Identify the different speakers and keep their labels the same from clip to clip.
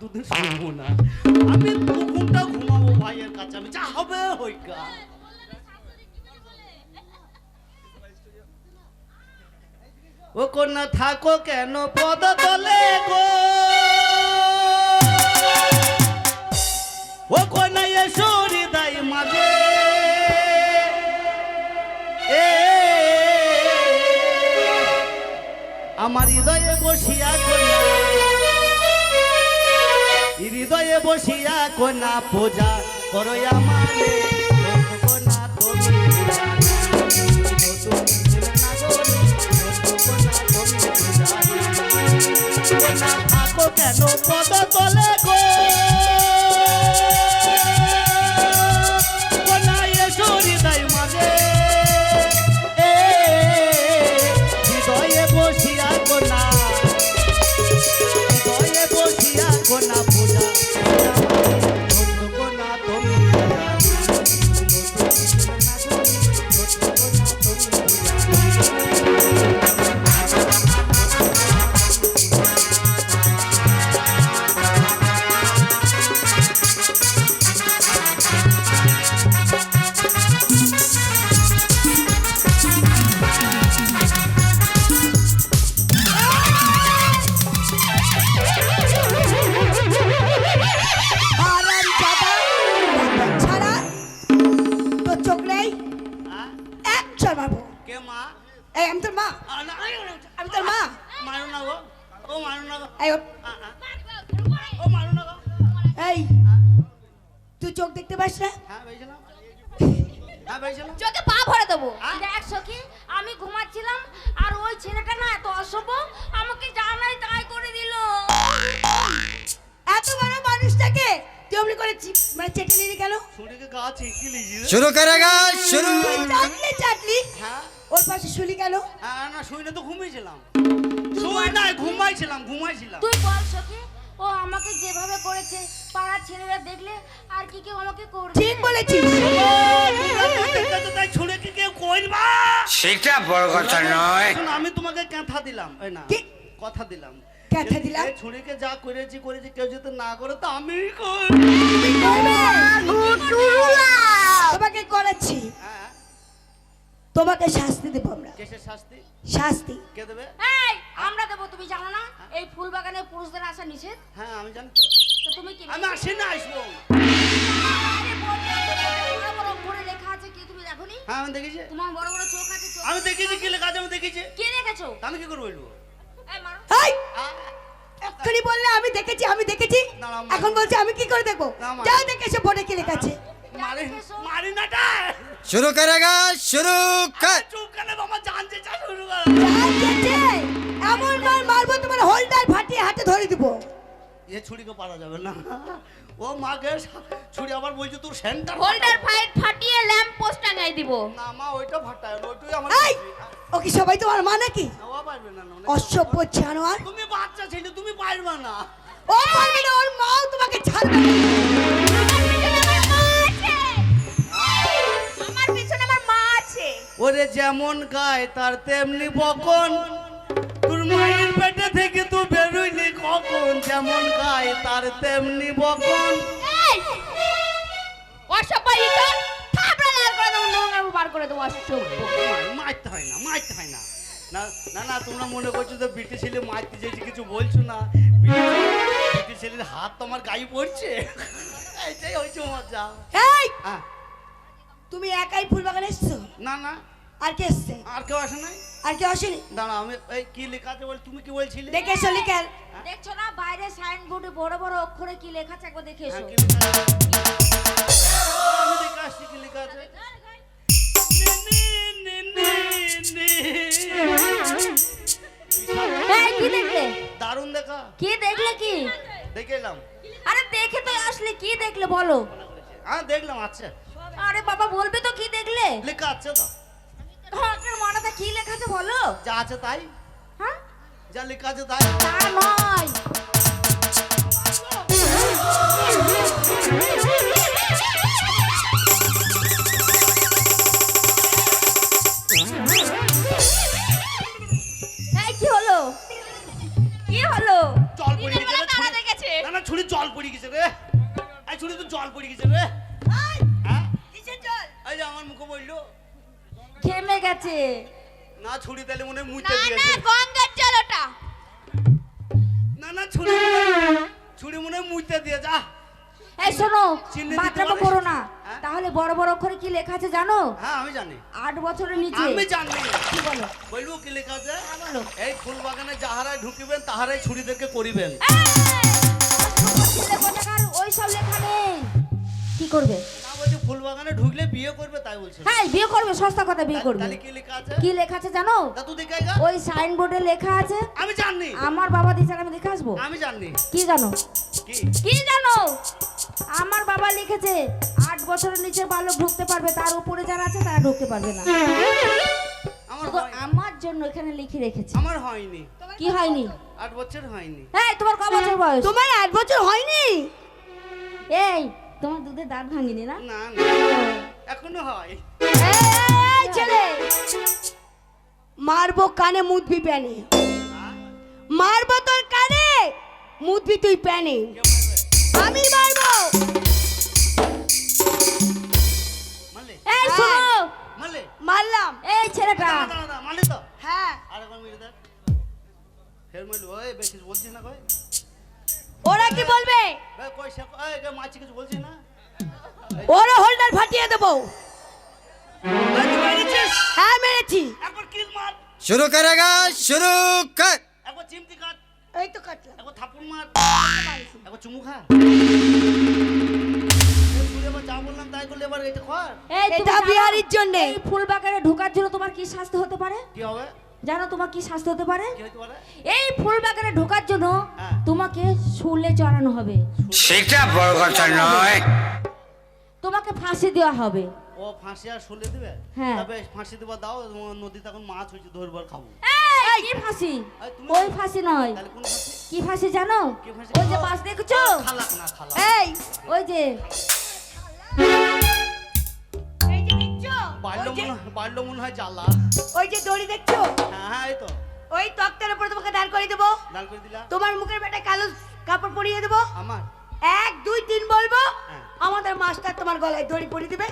Speaker 1: দুদিন শুনব না আমি দু ঘণ্টা ঘুমাবো ভাইয়ের কাছে, আমি যা হবে হইকা ও কন্যা, থাকো কেন পদ তলে গো? ও কন্যা, এসো হৃদয় মাঝে। আমার হৃদয়ে বসিয়া কন্যা হৃদয়ে বসিয়া কোনা পূজা করো আমারে। কেন পদ তলে গো? হ্যাঁ, হ্যাঁ, হ্যাঁ।
Speaker 2: আমি ঘুমাচ্ছিলাম আর ওই ছেলেটা না এত অসভ্য আমাকে জানাই তাই করে দিল।
Speaker 3: এত বড় মানুষটাকে তেমনি করে মানে চেটে নিয়ে গেল? শুরু
Speaker 1: করা
Speaker 3: ওর পাশে শুলি গেল।
Speaker 1: না শুনে তো ঘুমিয়েছিলাম। শুয়ে নাই ঘুমাইছিলাম ঘুমাইছিলাম।
Speaker 2: তুই বল সখি ও আমাকে যেভাবে করেছে পাড়ার ছেলেরা দেখলে আর কি কেউ আমাকে করবে?
Speaker 3: ঠিক বলেছিস।
Speaker 1: তাই ছুড়ে কি কেউ কইবা
Speaker 4: সেটা বড় কথা নয়।
Speaker 1: আমি তোমাকে কথা দিলাম। এই না
Speaker 3: কি?
Speaker 1: কথা দিলাম।
Speaker 3: কথা দিলাম?
Speaker 1: ছুরিকে যা করেছি করেছি কেউ যদি না করে তো আমি
Speaker 3: তোমাকে করাচ্ছি
Speaker 1: হ্যাঁ।
Speaker 3: তোমাকে শাস্তি দেবো আমরা।
Speaker 1: কেসের শাস্তি?
Speaker 3: শাস্তি।
Speaker 1: কে দেবে?
Speaker 2: এই আমরা দেবো তুমি জানো না? এই ফুল বাগানে পুরুষদের আসা নিষেধ?
Speaker 1: হ্যাঁ আমি
Speaker 2: জানতো তুমি কি
Speaker 1: আমি আসি না আসব
Speaker 2: শুরু লেখা আছে কি তুমি
Speaker 1: হ্যাঁ, দেখেছি।
Speaker 2: বড় বড় চোখ
Speaker 1: দেখেছি দেখেছি।
Speaker 2: কি
Speaker 1: রেখেছো আমি কি বলব?
Speaker 3: বললে আমি দেখেছি আমি দেখেছি। এখন আমি কি করে
Speaker 1: গা শুরু করে জানতে চাই শুরু
Speaker 3: এমন মার মারবো তোমার হোল্ডার ফাটিয়ে হাতে ধরে দিব।
Speaker 1: এ ছুরিকে পারা যাবে না। ও মাকে ছুরি আবার বলছে তোর সেন্টার
Speaker 2: হোল্ডার ফাইট ফাটিয়ে ল্যাম্প পোস্ট টাঙাই দিব।
Speaker 1: না মা ওইটা ফাটায় না, ওইটাই আমার
Speaker 3: এই ও কি সবাই তোমার মা নাকি?
Speaker 1: ও পারবে না
Speaker 3: অসভ্য জানোয়ার।
Speaker 1: তুমি বাচ্চা ছেলে তুমি পারবে না।
Speaker 3: ও পারবে না ওর মাও তোমাকে ছাড়বে না।
Speaker 2: আমার মা আছে।
Speaker 1: ওরে যেমন গায় তার তেমনি বকন। থেকে তো বেরোইলি কখন? যেমন গায় তার তেমনি বকন। মারতে হয় না মারতে হয় না। না না না তোমরা মনে করছ তো বিটি ছেলে মারতে চাইছে কিছু বলছো না? বিটি- বিটি ছেলের হাত তো আমার গায়ে পড়ছে। এইটাই হয়েছে মজা।
Speaker 3: এই!
Speaker 1: হ্যাঁ,
Speaker 3: তুমি একাই ফুল বাগানে এসছো?
Speaker 1: না না
Speaker 3: আর কে এসছে?
Speaker 1: আর কেউ আসে নাই?
Speaker 3: আর কেউ আসেনি?
Speaker 1: দাঁড়া আমি এই কি লেখা আছে বল তুমি কি বলছিলে?
Speaker 3: দেখে এসো লিখেন
Speaker 2: দেখছ না বাইরে সাইনবোর্ডে বড় বড় অক্ষরে কি লেখা আছে একবার দেখে
Speaker 1: হ্যাঁ,
Speaker 2: এসো।
Speaker 1: কি আমি দেখে আসছি কি লেখা আছে।
Speaker 2: কি দেখলে?
Speaker 1: দারুণ দেখা।
Speaker 2: কি দেখলে কি?
Speaker 1: দেখে এলাম।
Speaker 2: আরে দেখে তো আসলে কি দেখলে বলো।
Speaker 1: হ্যাঁ দেখলাম আচ্ছা
Speaker 2: আরে বাবা বলবে তো কি দেখলে?
Speaker 1: লেখা আছে তো।
Speaker 2: আপনার মনেতে কি লেখা আছে বলো?
Speaker 1: যা আছে তাই।
Speaker 2: হ্যাঁ?
Speaker 1: যা লেখা আছে তাই।
Speaker 2: তা নয়।
Speaker 1: ছুরি ছুরি মনে মুইতে দিয়ে যা।
Speaker 2: এই শোনো করো না।
Speaker 1: হ্যাঁ?
Speaker 2: তাহলে বড় বড় অক্ষরে কি লেখা আছে জানো?
Speaker 1: হ্যাঁ আমি জানি।
Speaker 2: আট বছরের নিচে।
Speaker 1: আমি জানি।
Speaker 2: কি বলো?
Speaker 1: বলব কি লেখা আছে?
Speaker 2: হ্যাঁ, বলো।
Speaker 1: এই ফুল বাগানে যাহারাই ঢুকিবেন তাহারাই ছুরিদেরকে করিবেন।
Speaker 2: ওই সব লেখা নেই। কি করবে?
Speaker 1: ফুল বাগানে ঢুকলে বিয়ে করবে তাই বলছে।
Speaker 2: হ্যাঁ বিয়ে করবে সস্তা কথা বিয়ে করবে।
Speaker 1: তাহলে কি লেখা আছে?
Speaker 2: কি লেখা আছে জানো?
Speaker 1: তা তুই দেখাই গা
Speaker 2: ওই সাইনবোর্ডে লেখা আছে।
Speaker 1: আমি জানি
Speaker 2: আমার বাবা দিয়েছে আমি দেখে আসব?
Speaker 1: আমি জানি
Speaker 2: কি জানো?
Speaker 1: কি?
Speaker 2: কি জানো? আমার বাবা লিখেছে আট বছরের নিচে বালক ঢুকতে পারবে তার উপরে যারা আছে তারা ঢুকতে পারবে না।
Speaker 1: আমার
Speaker 2: আমার জন্য এখানে লিখে রেখেছি।
Speaker 1: আমার হয়নি।
Speaker 2: কি হয়নি?
Speaker 1: আট বছর হয়নি।
Speaker 2: এই তোমার ক বছর বয়স?
Speaker 3: তোমার আট বছর হয়নি?
Speaker 2: এই তোমার দুধের দাঁত ভাঙিনি না?
Speaker 1: না না। এখনও হয়।
Speaker 3: এই ছেলে! মারবো কানে মুদবি প্যানে? মারবো তোর কানে মুদবি তুই প্যানে। আমি মারবো।
Speaker 2: এই শোনো।
Speaker 3: মারলাম।
Speaker 2: এই ছেলেটা।
Speaker 1: মারলে তো।
Speaker 3: হ্যাঁ।
Speaker 1: আর একবার মেরে দেখ। ফের মারলি ওই বেশি বলছিস না কই?
Speaker 3: ওরা কি বলবে?
Speaker 1: কিছু বলছে না?
Speaker 3: ওরা হোল্ডার ফাটিয়ে দেবো। হ্যাঁ,
Speaker 1: শুরু করে
Speaker 2: শুরু ঢোকার জন্য তোমার কি হতে পারে? জানো তোমার কি শাস্তি হতে পারে? এই ফুল বাগানে জন্য
Speaker 1: হ্যাঁ।
Speaker 2: তোমাকে শুলে চড়ানো হবে।
Speaker 4: সেটা বড় কথা নয়।
Speaker 2: তোমাকে ফাঁসি দেওয়া হবে।
Speaker 1: ও ফাঁসি আর শুলে দিবে?
Speaker 2: হ্যাঁ।
Speaker 1: তবে ফাঁসি দেবা দাও তোমার নদীতে এখন মাছ হয়েছে ধরবার খাব।
Speaker 2: এই, কি ফাঁসি? ওই ফাঁসি নয়।
Speaker 1: তাহলে কোন ফাঁসি?
Speaker 2: কি ফাঁসি জানো? ওই যে পাশ দেখছ?
Speaker 1: খালাক না খালাক।
Speaker 3: এই
Speaker 2: ওই যে।
Speaker 1: মনে হয়
Speaker 3: ওই যে দড়ি
Speaker 1: ডাল করে দিলা।
Speaker 3: তোমার মুখের বেটা কালো কাপড় পরিয়ে দেবো?
Speaker 1: আমার?
Speaker 3: এক দুই তিন বলব?
Speaker 1: হ্যাঁ।
Speaker 3: আমাদের মাস্টার তোমার গলায় দড়ি পরিয়ে দিবে।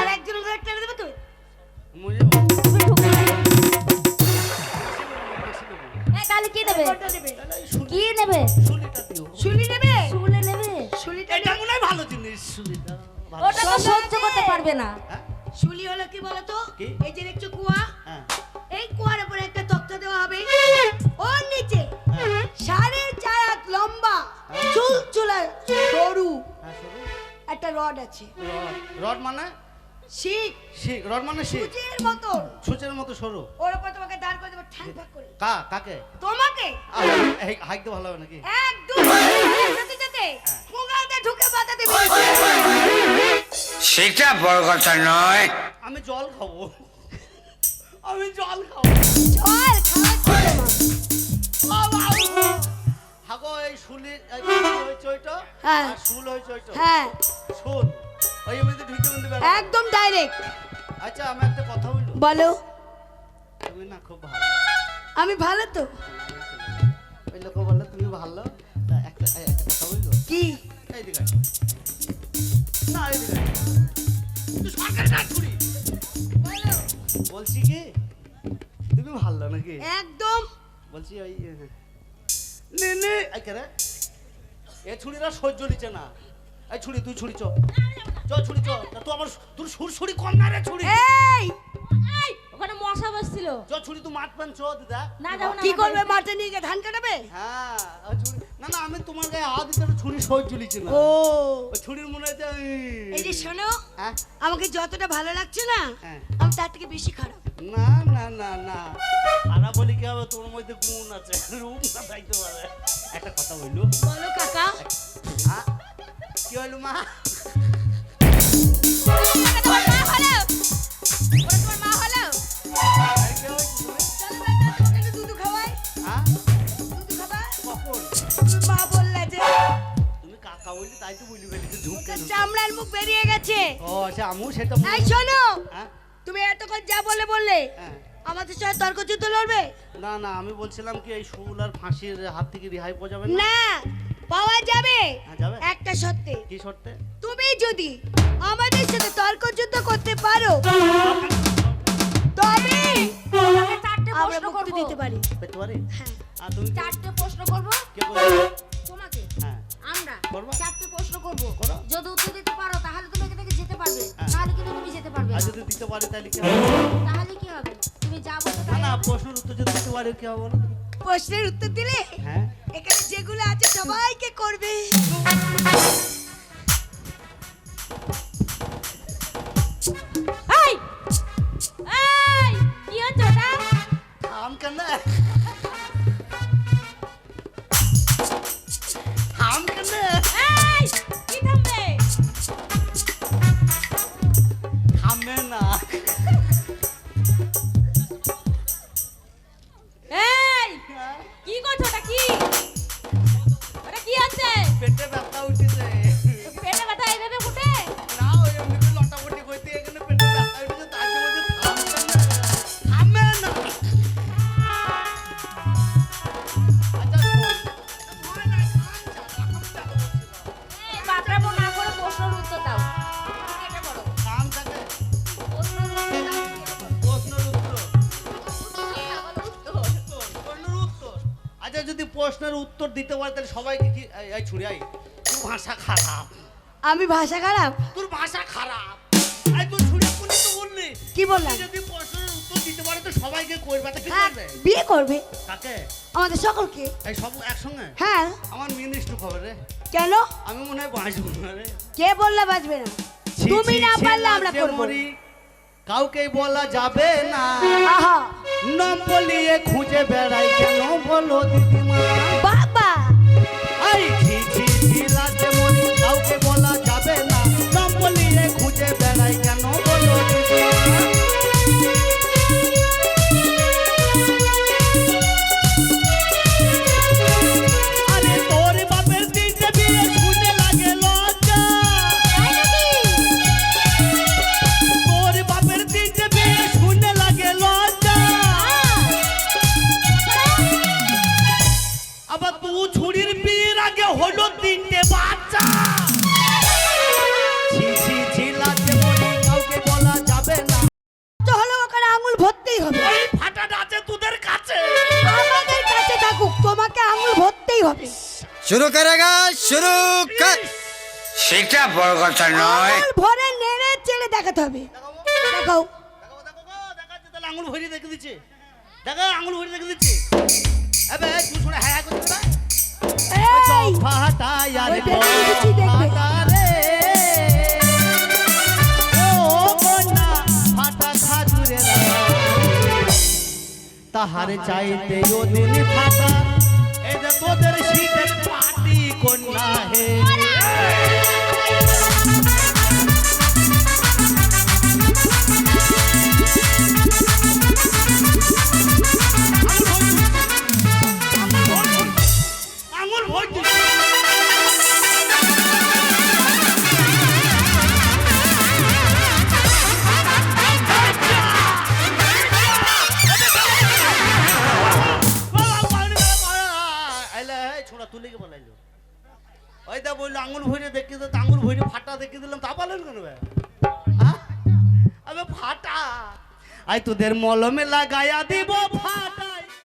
Speaker 3: আর একজনের গলায় টেনে দেবে তুই।
Speaker 2: কি নেবে কি নেবে?
Speaker 3: শুলি নেবে?
Speaker 2: শুলে নেবে।
Speaker 3: শুলিটা
Speaker 1: এটা মনে হয় ভালো জিনিস। শুলিটা
Speaker 2: ওটা সহ্য করতে পারবে না।
Speaker 1: হ্যাঁ।
Speaker 3: শুলি হলো কি বলতো? এই যে দেখছ কুয়া?
Speaker 1: হ্যাঁ।
Speaker 3: এই কুয়ার উপরে ওর নিচে
Speaker 1: হ্যাঁ।
Speaker 3: সাড়ে চার হাত লম্বা চুল চুলা সরু। একটা রড আছে।
Speaker 1: রড মানে?
Speaker 3: শিখ।
Speaker 1: শিখ রড মানে শিখ।
Speaker 3: সুচের মতন
Speaker 1: সূচের মতো সরু।
Speaker 3: ওর উপর তোমাকে দাঁড় করে দেবো ঠ্যাং ফাঁক করে।
Speaker 1: কা কাকে?
Speaker 3: তোমাকে?
Speaker 1: হাইক তো ভালো হবে নাকি?
Speaker 3: একদম। যেতে যেতে ফুগাতে ঢুকে বাতা দেবে।
Speaker 4: সেটা বড় কথা নয়।
Speaker 1: আমি জল খাব। আমি জল খাব।
Speaker 3: খাওয়া
Speaker 1: হাগো এই শুলি এই হয়েছে ওইটা
Speaker 3: হ্যাঁ।
Speaker 1: শুল হয়েছে ওইটা
Speaker 3: হ্যাঁ
Speaker 1: ওই মধ্যে ঢুকে মধ্যে
Speaker 3: একদম ডাইরেক্ট
Speaker 1: আচ্ছা আমি একটা কথা বলব
Speaker 3: বলো
Speaker 1: তুমি না খুব ভালো
Speaker 3: আমি ভালো তো
Speaker 1: ওই লোক বলল তুমি ভালো একটা কথা বলব
Speaker 3: কি।
Speaker 1: না এইদিকে আয়। সরকারি কাজ করি বলছি কি তুমি ভালো নাকি
Speaker 3: একদম
Speaker 1: বলছি ওই নে নে। এই এ ছুরিরা সহ্য নিচ্ছে না। এই ছুরি তুই ছুরি চ। চ ছুরি চ। তা আমার তোর সুর ছুরি কম না রে ছুরি।
Speaker 3: এই!
Speaker 2: এই, ওখানে মশা বসছিল।
Speaker 1: চ ছুরি তুই মাঠ পান চ দিদা।
Speaker 2: না না
Speaker 3: কি করবে মাঠে নিয়ে গিয়ে ধান কাটাবে?
Speaker 1: হ্যাঁ ছুরি না না আমি তোমার গায়ে হাত দিতে ছুরি সহ্য নিচ্ছে না।
Speaker 3: ও।
Speaker 1: ওই ছুরির মনে হচ্ছে
Speaker 3: এই যে শোনো
Speaker 1: হ্যাঁ।
Speaker 3: আমাকে যতটা ভালো লাগছে না
Speaker 1: হ্যাঁ।
Speaker 3: আমি তার থেকে বেশি খারাপ।
Speaker 1: না না না না। খারাপ বলে কি হবে? তোর মধ্যে গুণ আছে। রূপ না থাকতে পারে। একটা কথা বলল।
Speaker 3: বলো কাকা।
Speaker 1: কি হলো মা? আমি বলছিলাম কি এই শুল আর ফাঁসির হাত থেকে রেহাই পাওয়া যাবে না?
Speaker 3: না পাওয়া যাবে।
Speaker 1: হ্যাঁ, যাবে।
Speaker 3: একটা সত্যি
Speaker 1: কি শর্তে?
Speaker 3: তুমি যদি আমাদের সাথে তর্ক যুদ্ধ করতে পারো তবে
Speaker 2: তোমাকে চারটে
Speaker 3: আমরা
Speaker 2: প্রশ্ন
Speaker 3: মুক্তি
Speaker 2: করব।
Speaker 3: দিতে পারি।
Speaker 1: পেতে পারি?
Speaker 3: হ্যাঁ।
Speaker 1: আর তুমি কে-
Speaker 2: চারটে প্রশ্ন করব?
Speaker 1: কে বলছো?
Speaker 2: তোমাকে?
Speaker 1: হ্যাঁ।
Speaker 2: আমরা
Speaker 1: করবা?
Speaker 2: চারটে প্রশ্ন করব।
Speaker 1: করো।
Speaker 2: যদি উত্তর দিতে পারো তাহলে তুমি এখান থেকে যেতে পারবে।
Speaker 1: হ্যাঁ।
Speaker 2: তাহলে কিন্তু তুমি যেতে পারবে
Speaker 1: আর যদি দিতে পারি তাহলে কি হবে?
Speaker 2: তাহলে কি হবে? তুমি যা
Speaker 1: না না প্রশ্নের উত্তর যদি দিতে পারি কি হবে
Speaker 3: প্রশ্নের উত্তর দিলে?
Speaker 1: হ্যাঁ।
Speaker 3: এখানে যেগুলো আছে সবাইকে করবে।
Speaker 2: এই এই কি হচ্ছে ওটা?
Speaker 1: থাম কেন
Speaker 2: প্রশ্নের উত্তর
Speaker 1: দিতে পারে তাহলে সবাইকে কি এই- ছুড়ে আই তোর ভাষা খারাপ।
Speaker 3: আমি ভাষা খারাপ?
Speaker 1: তোর ভাষা খারাপ। আই তোর ছুড়ে কোনি তো বললি।
Speaker 3: কি বললাম?
Speaker 1: যদি প্রশ্নের উত্তর দিতে পারে তো সবাইকে করবে তা কি
Speaker 3: হ্যাঁ
Speaker 1: করবে?
Speaker 3: বিয়ে করবে।
Speaker 1: কাকে?
Speaker 3: আমাদের সকলকে।
Speaker 1: এই সব একসঙ্গে?
Speaker 3: হ্যাঁ।
Speaker 1: আমার মিনিস্টু খবর রে।
Speaker 3: কেন?
Speaker 1: আমি মনে হয় বাঁচবো না রে।
Speaker 3: কে বললে বাঁচবে না? তুমি না পারলে আমরা করব।
Speaker 1: কাউকে বলা যাবে না।
Speaker 3: আহা।
Speaker 1: নাম বলিয়ে খুঁজে বেড়াই কেন বলো দিদিমা?
Speaker 3: বাবা
Speaker 4: শুরু করেগা শুরু কর। সেটা বড় কথা নয়।
Speaker 3: ভরে নেড়ে চেড়ে দেখাতে হবে। দেখাও।
Speaker 1: আঙুল ভরি দেখে দিচ্ছে দেখো আঙুল ভরি দেখে দিচ্ছে এবে তুই শুনে হ্যাঁ হ্যাঁ করছিস না
Speaker 3: এই!
Speaker 1: ফাটা ইয়ার
Speaker 3: ওই দেখে দিচ্ছি, দেখবে।
Speaker 1: ফাটা রে ও কন্যা ফাটা তাহার চাইতে ওদিন ফাটা এই যে তোদের শীতের পাটি কন্যা তোদের মলমে লাগাইয়া দিব।